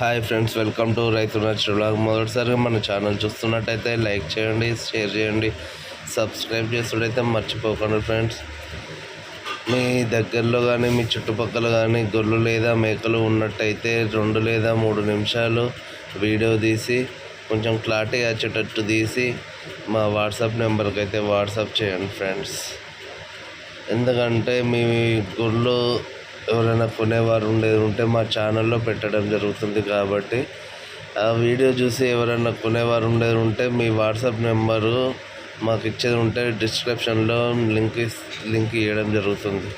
Hi friends welcome to రైతు నచ్చిన blog మొదటిసారిగా మన ఛానల్ చూస్తున్నట్టయితే లైక్ చేయండి షేర్ చేయండి సబ్స్క్రైబ్ చేస్తున్నట్టయితే మర్చిపోకండి ఫ్రెండ్స్ మీ దగ్గరలో కానీ మీ చుట్టుపక్కల కానీ గొర్రెలు లేదా మేకలు ఉన్నట్టయితే రెండు లేదా మూడు నిమిషాలు వీడియో తీసి కొంచెం క్లారిటీ వచ్చేటట్టు తీసి మా వాట్సాప్ నెంబర్కి అయితే వాట్సాప్ చేయండి ఫ్రెండ్స్ ఎందుకంటే మీ గొర్రెలు ఎవరైనా కొనేవారు ఉండేది ఉంటే మా ఛానల్లో పెట్టడం జరుగుతుంది కాబట్టి ఆ వీడియో చూసి ఎవరైనా కొనేవారు ఉండేది ఉంటే మీ వాట్సాప్ నెంబరు మాకు ఇచ్చేది ఉంటే డిస్క్రిప్షన్లో లింక్ లింక్ ఇవ్వడం జరుగుతుంది.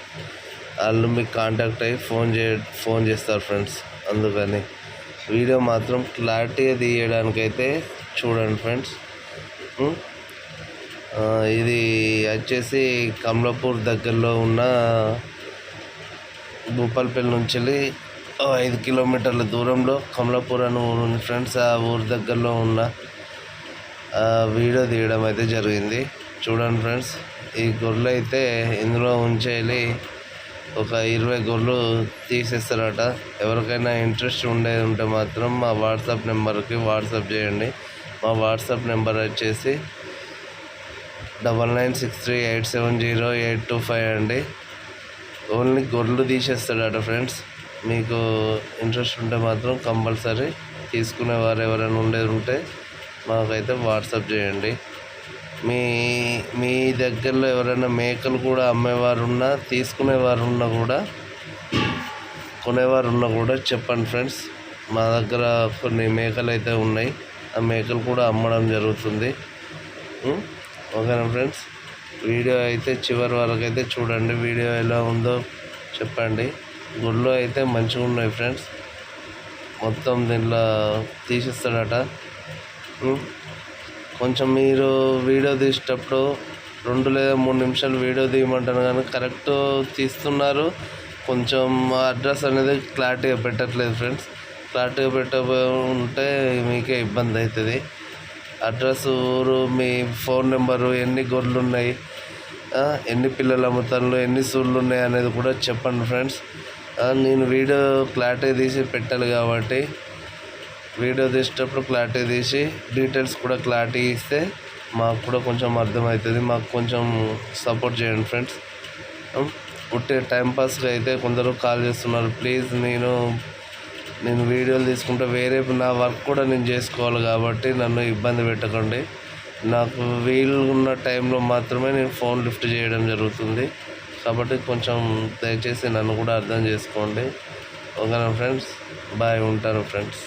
వాళ్ళు మీకు కాంటాక్ట్ అయ్యి ఫోన్ చే ఫోన్ చేస్తారు ఫ్రెండ్స్. అందుకని వీడియో మాత్రం క్లారిటీగా తీయడానికైతే చూడండి ఫ్రెండ్స్. ఇది వచ్చేసి కమలాపూర్ దగ్గరలో ఉన్న భూపాలపల్లి నుంచి వెళ్ళి ఐదు కిలోమీటర్ల దూరంలో కమలాపూర్ అని ఊరు ఉంది ఫ్రెండ్స్. ఆ ఊరు దగ్గరలో ఉన్న వీడియో తీయడం అయితే జరిగింది. చూడండి ఫ్రెండ్స్ ఈ గొర్రెలు అయితే ఇందులో ఉంచేయాలి ఒక ఇరవై గొర్రెలు తీసేస్తారట. ఎవరికైనా ఇంట్రెస్ట్ ఉండేది ఉంటే మాత్రం మా వాట్సాప్ నెంబర్కి వాట్సాప్ చేయండి. మా వాట్సాప్ నెంబర్ వచ్చేసి double nine six three eight seven zero eight two five అండి. ఓన్లీ గొర్రెలు తీసేస్తాడట ఫ్రెండ్స్. మీకు ఇంట్రెస్ట్ ఉంటే మాత్రం కంపల్సరీ తీసుకునేవారు ఎవరైనా ఉండేది ఉంటే మాకైతే వాట్సాప్ చేయండి. మీ మీ దగ్గరలో ఎవరైనా మేకలు కూడా అమ్మేవారు ఉన్నా తీసుకునేవారు ఉన్నా కూడా కొనేవారు ఉన్నా కూడా చెప్పండి ఫ్రెండ్స్. మా దగ్గర కొన్ని మేకలు అయితే ఉన్నాయి. ఆ మేకలు కూడా అమ్మడం జరుగుతుంది. ఓకేనా ఫ్రెండ్స్? వీడియో అయితే చివరి వరకు అయితే చూడండి వీడియో ఎలా ఉందో చెప్పండి. గుళ్ళు అయితే మంచిగా ఉన్నాయి ఫ్రెండ్స్. మొత్తం దీంట్లో తీసిస్తాడట. కొంచెం మీరు వీడియో తీసేటప్పుడు రెండు లేదా మూడు నిమిషాలు వీడియో తీయమంటాను కానీ కరెక్ట్ తీస్తున్నారు. కొంచెం అడ్రస్ అనేది క్లారిటీగా పెట్టట్లేదు ఫ్రెండ్స్. క్లారిటీగా పెట్ట ఉంటే మీకే ఇబ్బంది అవుతుంది. అడ్రస్ ఊరు మీ ఫోన్ నెంబరు ఎన్ని గొర్రెలు ఉన్నాయి ఎన్ని పిల్లలు అమ్ముతాను ఎన్ని సూళ్ళు ఉన్నాయి అనేది కూడా చెప్పండి ఫ్రెండ్స్. నేను వీడియో క్లారిటీ తీసి పెట్టాలి కాబట్టి వీడియో తీసేటప్పుడు క్లారిటీ తీసి డీటెయిల్స్ కూడా క్లారిటీ ఇస్తే మాకు కూడా కొంచెం అర్థమవుతుంది మాకు కొంచెం సపోర్ట్ చేయండి ఫ్రెండ్స్. పుట్టే టైంపాస్గా అయితే కొందరు కాల్ చేస్తున్నారు ప్లీజ్ నేను నేను వీడియోలు తీసుకుంటే వేరే నా వర్క్ కూడా నేను చేసుకోవాలి కాబట్టి నన్ను ఇబ్బంది పెట్టకండి. నాకు వీలు ఉన్న టైంలో మాత్రమే నేను ఫోన్ లిఫ్ట్ చేయడం జరుగుతుంది. కాబట్టి కొంచెం దయచేసి నన్ను కూడా అర్థం చేసుకోండి. ఓకేనా ఫ్రెండ్స్? బాయ్ ఉంటాను ఫ్రెండ్స్.